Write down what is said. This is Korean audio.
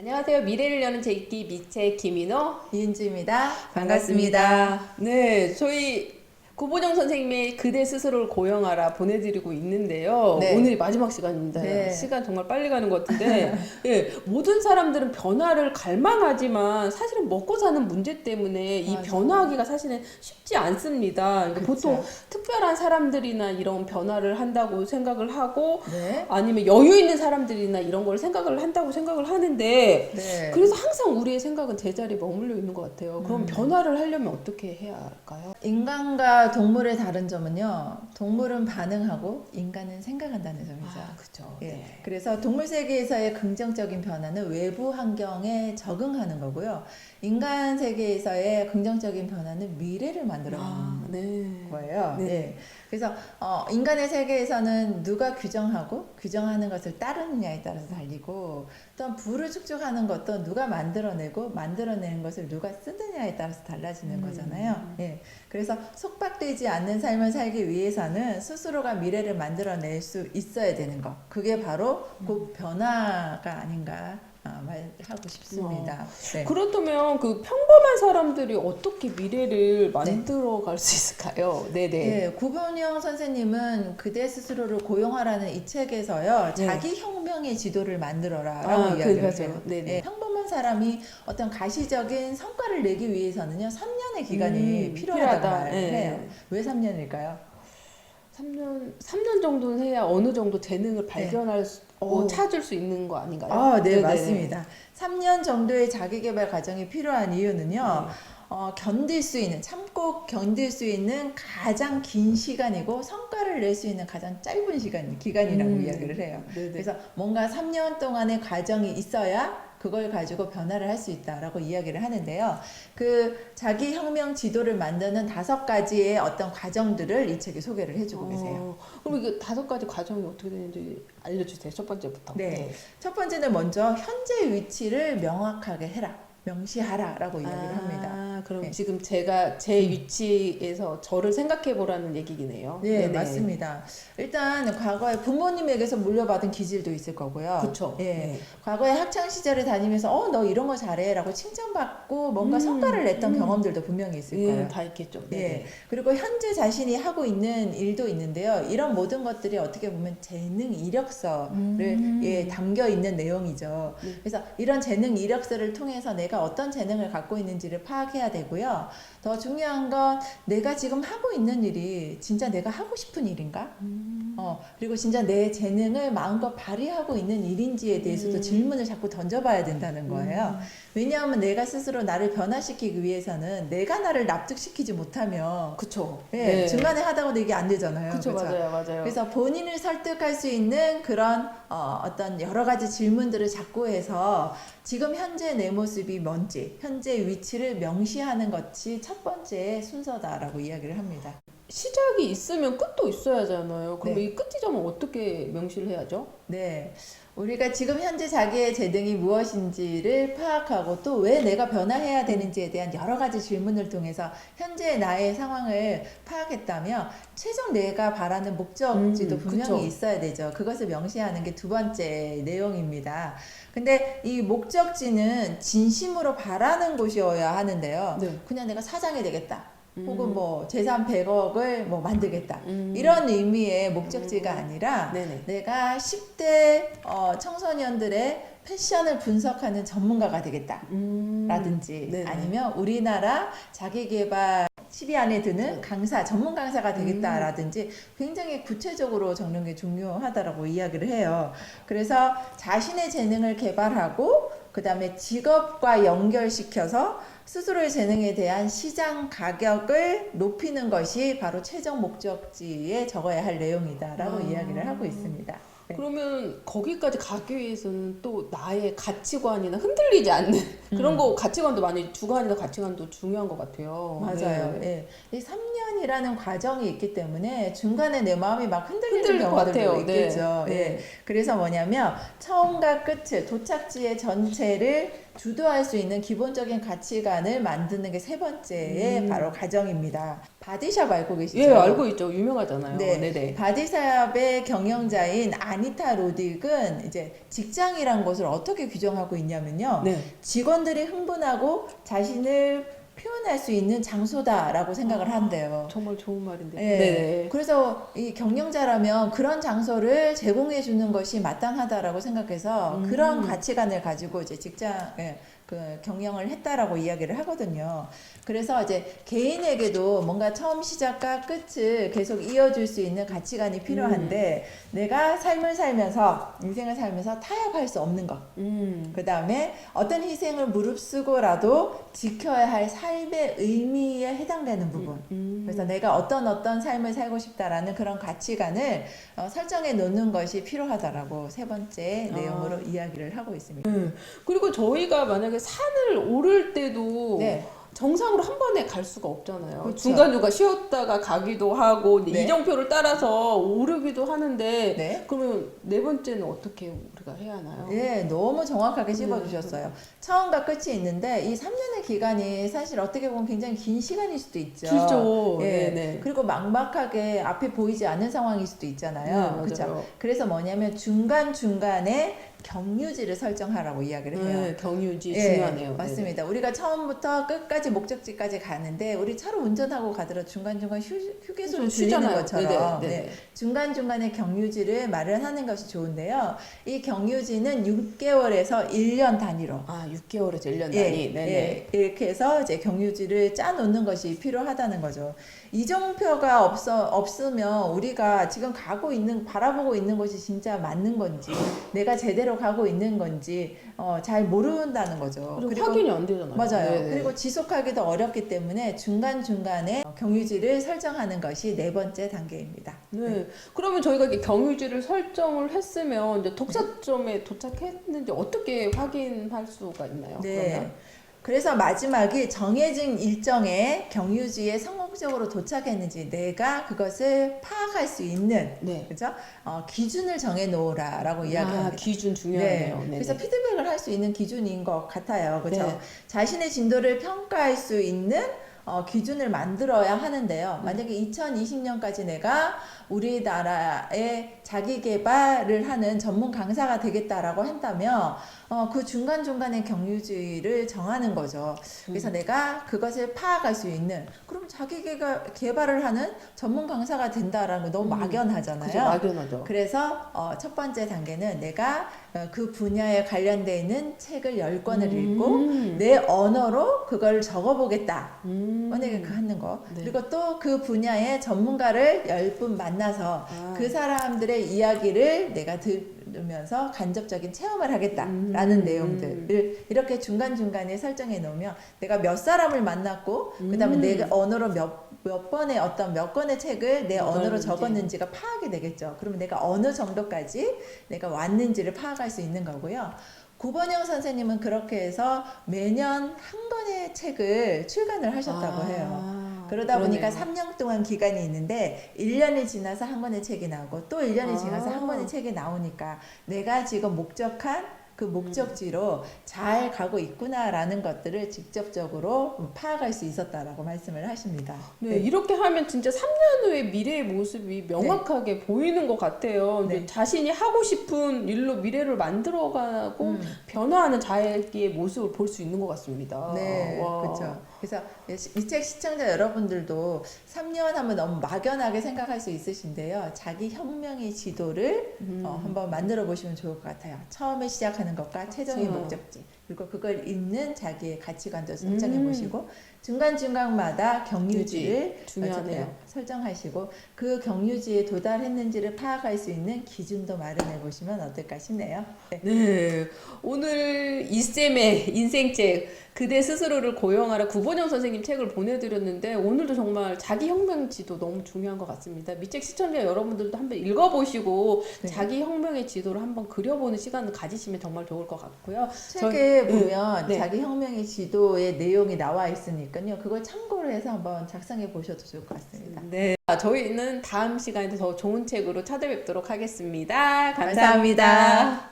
안녕하세요. 미래를 여는 제이키 미채 김인호 이은주입니다. 네, 저희 구보정 선생님의 그대 스스로를 고용하라 보내드리고 있는데요. 네. 오늘이 마지막 시간입니다. 네. 시간 정말 빨리 가는 것 같은데, 예, 모든 사람들은 변화를 갈망하지만 사실은 먹고 사는 문제 때문에 이 맞아요. 변화하기가 사실은 쉽지 않습니다. 그러니까. 보통 특별한 사람들이나 이런 변화를 한다고 생각을 하고 네. 아니면 여유 있는 사람들이나 이런 걸 생각을 한다고 생각을 하는데 네. 그래서 항상 우리의 생각은 제자리에 머물러 있는 것 같아요. 음. 그럼 변화를 하려면 어떻게 해야 할까요? 인간과 동물의 다른 점은요. 동물은 반응하고 인간은 생각한다는 점이죠. 아, 그죠. 예. 그래서 동물 세계에서의 긍정적인 변화는 외부 환경에 적응하는 거고요. 인간 세계에서의 긍정적인 변화는 미래를 만들어가는 아, 네. 거예요. 네. 예. 그래서 어, 인간의 세계에서는 누가 규정하고 규정하는 것을 따르느냐에 따라서 달리고 또한 부를 축적하는 것도 누가 만들어내고 만들어내는 것을 누가 쓰느냐에 따라서 달라지는 음. 거잖아요. 예. 그래서 속박되지 않는 삶을 살기 위해서는 스스로가 미래를 만들어낼 수 있어야 되는 것. 그게 바로 음. 곧 변화가 아닌가 아, 말하고 싶습니다. 네. 그렇다면 그 평범한 사람들이 어떻게 미래를 만들어 갈 수 있을까요? 네네. 예, 구본영 선생님은 그대 스스로를 고용하라는 이 책에서요 네. 자기 혁명의 지도를 만들어라라고 아, 이야기를 그거죠. 해요. 네네. 예, 평범한 사람이 어떤 가시적인 성과를 내기 위해서는요 3년의 기간이 음, 필요하다고 필요하다. 말을 예. 해요. 왜 3년일까요? 3년, 3년 정도는 해야 어느 정도 재능을 발견할 수, 어, 오. 찾을 수 있는 거 아닌가요? 아, 네, 네네네. 맞습니다. 3년 정도의 자기 개발 과정이 필요한 이유는요. 네. 어, 견딜 수 있는 참고 견딜 수 있는 가장 긴 시간이고 성과를 낼 수 있는 가장 짧은 시간 기간이라고 음. 이야기를 해요. 네네. 그래서 뭔가 3년 동안의 과정이 있어야 그걸 가지고 변화를 할 수 있다라고 이야기를 하는데요. 그 자기 혁명 지도를 만드는 다섯 가지의 어떤 과정들을 이 책에 소개를 해주고 계세요. 어, 그럼 이게 다섯 가지 과정이 어떻게 되는지 알려주세요. 첫 번째부터. 네. 첫 번째는 먼저 현재 위치를 명확하게 해라, 명시하라라고 이야기를 합니다. 아, 그럼 네. 지금 제가 제 위치에서 저를 생각해 보라는 얘기네요. 네, 맞습니다. 일단 과거에 부모님에게서 물려받은 기질도 있을 거고요. 그렇죠. 예. 과거에 학창 시절에 다니면서 어 너 이런 거 잘해라고 칭찬받고 뭔가 음, 성과를 냈던 음. 경험들도 분명히 있을 예, 거예요. 다 있겠죠. 예. 네. 그리고 현재 자신이 하고 있는 일도 있는데요. 이런 모든 것들이 어떻게 보면 재능 이력서를 음. 예, 담겨 있는 내용이죠. 네. 그래서 이런 재능 이력서를 통해서 내가 어떤 재능을 갖고 있는지를 파악해야 되고요. 더 중요한 건 내가 지금 하고 있는 일이 진짜 내가 하고 싶은 일인가? 음. 어, 그리고 진짜 내 재능을 마음껏 발휘하고 있는 일인지에 대해서도 음. 질문을 자꾸 던져봐야 된다는 거예요. 왜냐하면 내가 스스로 나를 변화시키기 위해서는 내가 나를 납득시키지 못하면 그쵸. 예, 중간에 하다가도 이게 안 되잖아요. 그쵸, 그죠? 맞아요, 맞아요. 그래서 본인을 설득할 수 있는 그런 어, 어떤 여러 가지 질문들을 자꾸 해서 지금 현재 내 모습이 뭔지, 현재 위치를 명시하는 것이 첫 번째 순서다라고 이야기를 합니다. 시작이 있으면 끝도 있어야 하잖아요. 그럼 네. 이 끝지점은 어떻게 명시를 해야죠? 네. 우리가 지금 현재 자기의 재능이 무엇인지를 파악하고 또 왜 내가 변화해야 되는지에 대한 여러 가지 질문을 통해서 현재 나의 상황을 파악했다면 최종 내가 바라는 목적지도 음, 분명히 그쵸. 있어야 되죠. 그것을 명시하는 게 두 번째 내용입니다. 근데 이 목적지는 진심으로 바라는 곳이어야 하는데요. 네. 그냥 내가 사장이 되겠다. 혹은 음. 뭐 재산 100억을 뭐 만들겠다. 음. 이런 의미의 목적지가 아니라 네네. 내가 10대 어, 청소년들의 패션을 분석하는 전문가가 되겠다. 음. 라든지 네네. 아니면 우리나라 자기개발 10위 안에 네. 드는 강사, 전문 강사가 음. 되겠다라든지 굉장히 구체적으로 적는 게 중요하다라고 이야기를 해요. 그래서 자신의 재능을 개발하고 그 다음에 직업과 연결시켜서 스스로의 재능에 대한 시장 가격을 높이는 것이 바로 최종 목적지에 적어야 할 내용이다라고 아. 이야기를 하고 있습니다. 네. 그러면 거기까지 가기 위해서는 또 나의 가치관이나 흔들리지 않는 그런 음. 거 가치관도 많이 주관이나 가치관도 중요한 것 같아요. 맞아요. 네. 예. 이 3년이라는 과정이 있기 때문에 중간에 내 마음이 막 흔들리는 흔들릴 것 경우들도 같아요. 네. 있겠죠. 네. 예. 그래서 뭐냐면 처음과 끝을 도착지의 전체를 주도할 수 있는 기본적인 가치관을 만드는 게 세 번째의 음. 바로 과정입니다. 바디샵 알고 계시죠? 예, 알고 있죠. 유명하잖아요. 네. 네네. 바디샵의 경영자인 아니타 로딕은 이제 직장이란 것을 어떻게 규정하고 있냐면요. 네. 직원들이 흥분하고 자신을 표현할 수 있는 장소다라고 생각을 아, 한대요. 정말 좋은 말인데. 예. 네. 그래서 이 경영자라면 그런 장소를 제공해 주는 것이 마땅하다라고 생각해서 음. 그런 가치관을 가지고 이제 직장 예, 그 경영을 했다라고 이야기를 하거든요. 그래서 이제 개인에게도 뭔가 처음 시작과 끝을 계속 이어줄 수 있는 가치관이 필요한데 내가 삶을 살면서 인생을 살면서 타협할 수 없는 것. 음. 그 다음에 어떤 희생을 무릅쓰고라도 지켜야 할 삶의 의미에 해당되는 부분. 음. 그래서 내가 어떤 어떤 삶을 살고 싶다라는 그런 가치관을 어, 설정해 놓는 것이 필요하다라고 세 번째 아. 내용으로 이야기를 하고 있습니다. 네. 그리고 저희가 만약에 산을 오를 때도 네. 정상으로 한 번에 갈 수가 없잖아요. 그렇죠. 중간중간 쉬었다가 가기도 하고 네. 이정표를 따라서 오르기도 하는데 네. 그러면 네 번째는 어떻게 우리가 해야 하나요? 예, 너무 정확하게 네. 짚어주셨어요. 처음과 끝이 있는데 이 3년의 기간이 사실 어떻게 보면 굉장히 긴 시간일 수도 있죠. 길죠. 예. 네네. 그리고 막막하게 앞에 보이지 않는 상황일 수도 있잖아요. 네, 그렇죠. 그래서 뭐냐면 중간 중간에 경유지를 설정하라고 이야기를 해요. 네, 경유지 예, 중요하네요. 맞습니다. 우리가 처음부터 끝까지 목적지까지 가는데 우리 차로 운전하고 가더라도 중간중간 휴, 휴게소를 좀 들리는 쉬잖아요. 것처럼 네네, 네, 네 네. 중간중간에 경유지를 마련하는 것이 좋은데요. 이 경유지는 6개월에서 1년 단위로 아, 6개월에서 1년 예, 단위. 네네. 예, 이렇게 해서 이제 경유지를 짜 놓는 것이 필요하다는 거죠. 이정표가 없어 없으면 우리가 지금 가고 있는 바라보고 있는 것이 진짜 맞는 건지 내가 제대로 가고 있는 건지 어, 잘 모른다는 거죠. 그리고 확인이 안 되잖아요. 맞아요. 네네. 그리고 지속하기도 어렵기 때문에 중간 중간에 경유지를 설정하는 것이 네 번째 단계입니다. 네. 그러면 저희가 이렇게 경유지를 설정을 했으면 이제 독서점에 도착했는지 어떻게 확인할 수가 있나요? 네. 그러면? 그래서 마지막이 정해진 일정에 경유지에 성공적으로 도착했는지 내가 그것을 파악할 수 있는 네. 그죠? 어, 기준을 정해 놓으라라고 아, 이야기합니다. 기준 중요하네요. 네. 그래서 피드백을 할 수 있는 기준인 것 같아요. 그죠? 네. 자신의 진도를 평가할 수 있는 어, 기준을 만들어야 하는데요. 음. 만약에 2020년까지 내가 우리나라의 자기 개발을 하는 전문 강사가 되겠다라고 한다면 어, 그 중간중간에 경유지를 정하는 거죠. 그래서 음. 내가 그것을 파악할 수 있는 그럼 자기 개가, 개발을 하는 전문 강사가 된다라는 거 너무 음. 막연하잖아요. 그죠, 막연하죠. 그래서 어, 첫 번째 단계는 내가 어, 그 분야에 관련돼 있는 책을 10권을 읽고 음. 내 언어로 그걸 적어보겠다. 음. 만약에 그 하는 거. 네. 그리고 또 그 분야의 전문가를 10분 만나서 아. 그 사람들의 이야기를 내가 들으면서 간접적인 체험을 하겠다라는 음. 내용들을 이렇게 중간중간에 설정해 놓으면 내가 몇 사람을 만났고 그다음에 음. 내 언어로 몇, 몇 번의 어떤 몇 권의 책을 내 언어로 적었는지. 적었는지가 파악이 되겠죠. 그러면 내가 어느 정도까지 내가 왔는지를 파악할 수 있는 거고요. 구번영 선생님은 그렇게 해서 매년 한 권의 책을 출간을 하셨다고 아, 해요. 그러다 보니까 그러네요. 3년 동안 기간이 있는데 1년이 지나서 한 권의 책이 나오고 또 1년이 아. 지나서 한 권의 책이 나오니까 내가 지금 목적한 그 목적지로 잘 가고 있구나라는 것들을 직접적으로 파악할 수 있었다라고 말씀을 하십니다. 네, 이렇게 하면 진짜 3년 후의 미래의 모습이 명확하게 보이는 것 같아요. 이제 네. 자신이 하고 싶은 일로 미래를 만들어가고 음. 변화하는 자기의 모습을 볼 수 있는 것 같습니다. 네, 와. 그렇죠. 그래서 이 책 시청자 여러분들도 3년 하면 너무 막연하게 생각할 수 있으신데요. 자기 혁명의 지도를 음. 어, 한번 만들어 보시면 좋을 것 같아요. 처음에 시작하는 것과 최종의 그렇죠. 목적지 그리고 그걸 읽는 자기의 가치관도 설정해 음. 보시고 중간 중간마다 경유지를 경유지, 중요하네요. 어떻게 설정하시고 그 경유지에 도달했는지를 파악할 수 있는 기준도 마련해 보시면 어떨까 싶네요. 네. 네, 오늘 이쌤의 인생책 그대 스스로를 고용하라 구본영 선생님 책을 보내드렸는데 오늘도 정말 자기 혁명 지도 너무 중요한 것 같습니다. 미책 시청자 여러분들도 한번 읽어보시고 네. 자기 혁명의 지도를 한번 그려보는 시간을 가지시면 정말 좋을 것 같고요. 책에 네, 보면 네. 자기 혁명의 지도의 내용이 나와 있으 니까요. 그걸 참고를 해서 한번 작성해 보셔도 좋을 것 같습니다. 네, 저희는 다음 시간에 더 좋은 책으로 찾아뵙도록 하겠습니다 감사합니다. 감사합니다.